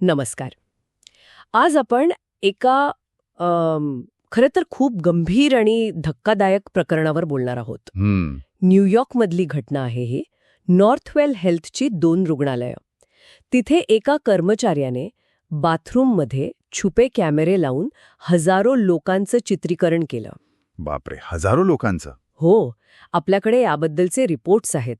नमस्कार. आज आपण एका खरं तर खूप गंभीर आणि धक्कादायक प्रकरणावर बोलणार आहोत. न्यूयॉर्कमधली घटना आहे ही. नॉर्थवेल हेल्थची दोन रुग्णालयं. तिथे एका कर्मचाऱ्याने बाथरूममध्ये छुपे कॅमेरे लावून हजारो लोकांचं चित्रीकरण केलं. बापरे हजारो लोकांचं. हो आपल्याकडे याबद्दलचे रिपोर्ट्स आहेत.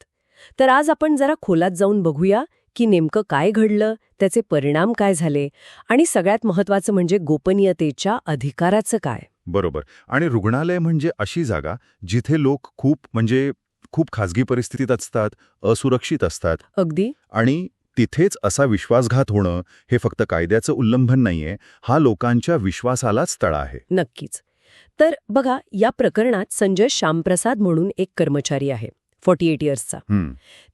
तर आज आपण जरा खोलात जाऊन बघूया की नेमकं काय घडलं त्याचे परिणाम काय झाले आणि सगळ्यात महत्वाचं म्हणजे गोपनीयतेच्या अधिकाराचं काय? बरोबर. आणि रुग्णालय म्हणजे अशी जागा जिथे लोक खूप म्हणजे खूप खाजगी परिस्थितीत असतात असुरक्षित असतात. अगदी. आणि तिथेच असा विश्वासघात होणं हे फक्त कायद्याचं उल्लंघन नाहीये हा लोकांच्या विश्वासालाच तळा आहे. नक्कीच. तर बघा या प्रकरणात संजय श्यामप्रसाद म्हणून एक कर्मचारी आहे. फॉर्टी एट इयर्सचा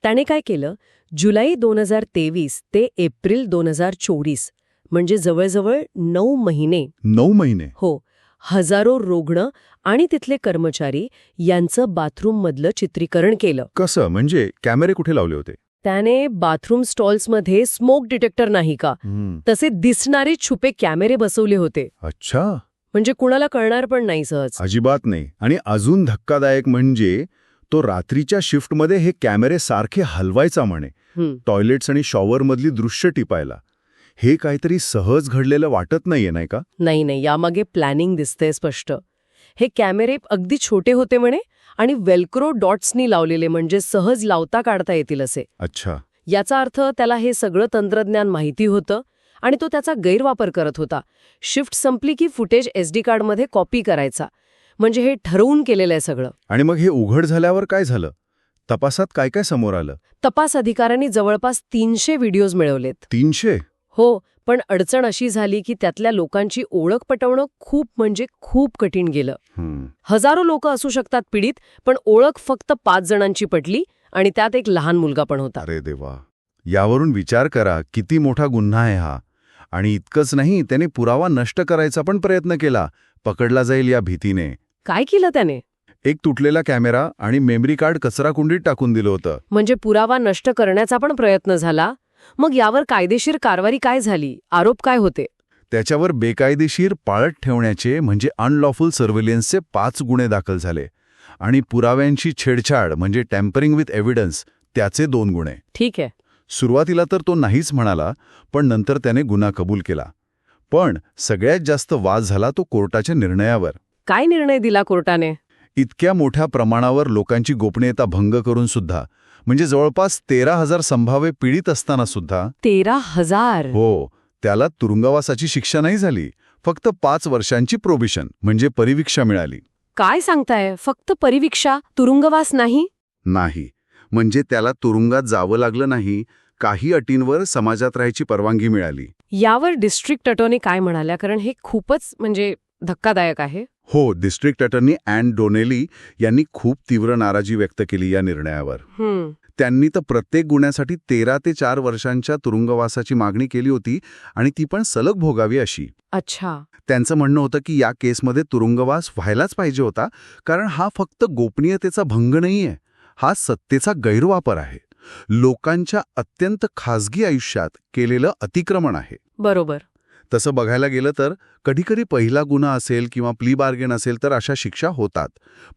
त्याने काय केलं? जुलै दोन हजार तेवीस ते एप्रिल दोन हजार चोवीस म्हणजे जवळजवळ नऊ महिने. नऊ महिने. हो हजारो रुग्ण आणि तिथले कर्मचारी यांचं बाथरूममधलं चित्रीकरण केलं. कसं? म्हणजे कॅमेरे कुठे लावले होते? त्याने बाथरूम स्टॉल्समध्ये स्मोक डिटेक्टर नाही का? तसे दिसणारे छुपे कॅमेरे बसवले होते. अच्छा. म्हणजे कुणाला कळणार पण नाही सहज. अजिबात नाही. आणि अजून धक्कादायक म्हणजे तो रात्रीच्या शिफ्टमध्ये हे कॅमेरे सारखे हलवायचा म्हणे. टॉयलेट्स आणि शॉवरमधली दृश्य टिपायला. हे काहीतरी सहज घडलेलं वाटत नाहीये नाही का? नाही नाही यामागे प्लॅनिंग दिसतंय स्पष्ट. हे कॅमेरे अगदी छोटे होते म्हणे आणि वेल्क्रो डॉट्सनी लावलेले म्हणजे सहज लावता काढता येतील असे. अच्छा. याचा अर्थ त्याला हे सगळं तंत्रज्ञान माहिती होतं आणि तो त्याचा गैरवापर करत होता. शिफ्ट संपली की फुटेज एसडी कार्डमध्ये कॉपी करायचा. म्हणजे हे ठरवून केलेलं आहे सगळं. आणि मग हे उघड झाल्यावर काय झालं? तपासात काय काय समोर आलं? तपास अधिकाऱ्यांनी जवळपास तीनशे व्हिडिओज मिळवलेत. तीनशे? हो पण अडचण अशी झाली की त्यातल्या लोकांची ओळख पटवणं खूप म्हणजे खूप कठीण गेलं. हजारो लोक असू शकतात पीडित पण ओळख फक्त पाच जणांची पटली आणि त्यात एक लहान मुलगा पण होता. अरे देवा. यावरून विचार करा किती मोठा गुन्हा आहे हा. आणि इतकंच नाही त्याने पुरावा नष्ट करायचा पण प्रयत्न केला. पकडला जाईल या भीतीने. काय केलं त्याने? एक तुटलेला कॅमेरा आणि मेमरी कार्ड कचरा कुंडीत टाकून दिलं होतं. म्हणजे पुरावा नष्ट करण्याचा पण प्रयत्न झाला? मग यावर कायदेशीर कारवाई काय झाली? आरोप काय होते? त्याच्यावर बेकायदेशीर पाळत ठेवण्याचे म्हणजे अनलॉफुल सर्व्हिलियन्सचे पाच गुन्हे दाखल झाले. आणि पुराव्यांची छेडछाड म्हणजे टॅम्परिंग विथ एव्हिडन्स त्याचे दोन गुन्हे. ठीक आहे. सुरुवातीला तर तो नाहीच म्हणाला पण नंतर त्याने गुन्हा कबूल केला. पण सगळ्यात जास्त वाद झाला तो कोर्टाच्या निर्णयावर. काय निर्णय दिला कोर्टाने? इतक्या मोठ्या प्रमाणावर लोकांची गोपनीयता भंग करून सुद्धा म्हणजे जवळपास तेरा हजार संभाव्य पीडित असताना सुद्धा तेरा हजार? हो त्याला तुरुंगवासाची शिक्षा नाही झाली फक्त पाच वर्षांची प्रोबिशन म्हणजे परिवीक्षा मिळाली. काय सांगताय? फक्त परिवीक्षा? तुरुंगवास नाही? नाही. म्हणजे त्याला तुरुंगात जावं लागलं नाही काही अटींवर समाजात राहायची परवानगी मिळाली. यावर डिस्ट्रिक्ट अटॉर्नी काय म्हणाल्या? कारण हे खूपच म्हणजे धक्कादायक आहे. हो डिस्ट्रिक्ट अटर्नी अँड डोनेली यांनी खूप तीव्र नाराजी व्यक्त केली या निर्णयावर. त्यांनी तर प्रत्येक गुन्ह्यासाठी तेरा ते चार वर्षांच्या तुरुंगवासाची मागणी केली होती आणि ती पण सलग भोगावी अशी. अच्छा. त्यांचं म्हणणं होतं की या केसमध्ये तुरुंगवास व्हायलाच पाहिजे होता कारण हा फक्त गोपनीयतेचा भंग नाहीये. हा सत्तेचा गैरवापर आहे. लोकांच्या अत्यंत खासगी आयुष्यात केलेलं अतिक्रमण आहे. बरोबर. तसं बघायला गेलं तर कधीकधी पहिला गुन्हा असेल किंवा प्ली बार्गेन असेल तर अशा शिक्षा होतात.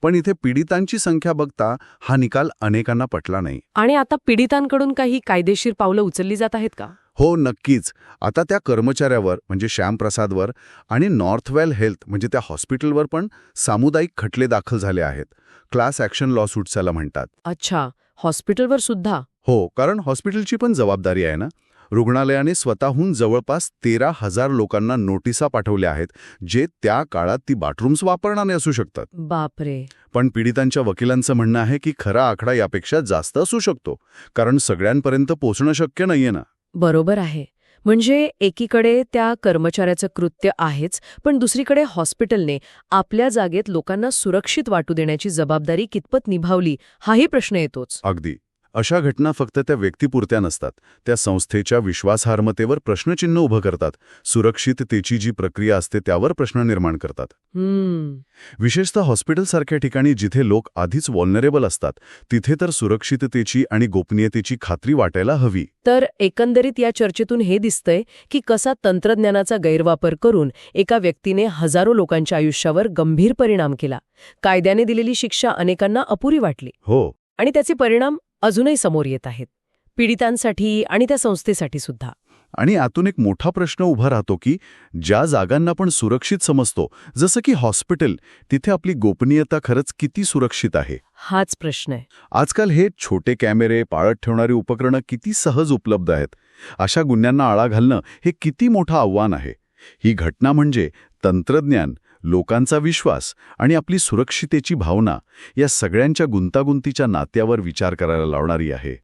पण इथे पीडितांची संख्या बघता हा निकाल अनेकांना पटला नाही. आणि आता पीडितांकडून काही कायदेशीर पावलं उचलली जात आहेत का? हो नक्कीच. आता त्या कर्मचाऱ्यावर म्हणजे श्यामप्रसादवर आणि नॉर्थवेल हेल्थ म्हणजे त्या हॉस्पिटलवर पण सामुदायिक खटले दाखल झाले आहेत. क्लास ॲक्शन लॉसूट्स याला म्हणतात. अच्छा. हॉस्पिटलवर सुद्धा? हो कारण हॉस्पिटलची पण जबाबदारी आहे ना? रुग्णालयाने स्वतःहून जवळपास तेरा हजार लोकांना नोटिसा पाठवल्या आहेत जे त्या काळात ती बाथरूम्स वापरणारे असू शकतात. बापरे. पण पीडितांच्या वकिलांचं म्हणणं आहे की खरा आकडा यापेक्षा जास्त असू शकतो कारण सगळ्यांपर्यंत पोचणं शक्य नाहीये ना. बरोबर आहे. म्हणजे एकीकडे त्या कर्मचाऱ्याचं कृत्य आहेच पण दुसरीकडे हॉस्पिटलने आपल्या जागेत लोकांना सुरक्षित वाटू देण्याची जबाबदारी कितपत निभावली हाही प्रश्न येतोच. अगदी. अशा घटना फक्त त्या व्यक्तीपुरत्या नसतात. त्या संस्थेच्या विश्वासार्हतेवर प्रश्नचिन्ह उभं करतात. सुरक्षिततेची जी प्रक्रिया असते त्यावर प्रश्न निर्माण करतात. विशेषतः हॉस्पिटलसारख्या ठिकाणी जिथे लोक आधीच वॉलनरेबल असतात तिथे तर सुरक्षिततेची आणि गोपनीयतेची खात्री वाटायला हवी. तर एकंदरीत या चर्चेतून हे दिसतंय की कसा तंत्रज्ञानाचा गैरवापर करून एका व्यक्तीने हजारो लोकांच्या आयुष्यावर गंभीर परिणाम केला. कायद्याने दिलेली शिक्षा अनेकांना अपुरी वाटली. हो. आणि त्याचे परिणाम अजूनही समोर येत आहेत. पीडितांसाठी आणि त्या संस्थेसाठी सुद्धा. आणि आतून एक मोठा प्रश्न उभा राहतो की ज्या जागांना आपण सुरक्षित समजतो जसं की हॉस्पिटल तिथे आपली गोपनीयता खरंच किती सुरक्षित आहे? हाच प्रश्न आहे. आजकाल हे छोटे कॅमेरे पाळत ठेवणारी उपकरणं किती सहज उपलब्ध आहेत? अशा गुन्ह्यांना आळा घालणं हे किती मोठं आव्हान आहे? ही घटना म्हणजे तंत्रज्ञान लोकांचा विश्वास आणि आपली सुरक्षितेची भावना या सगळ्यांच्या गुंतागुंतीच्या नात्यावर विचार करायला लावणारी आहे.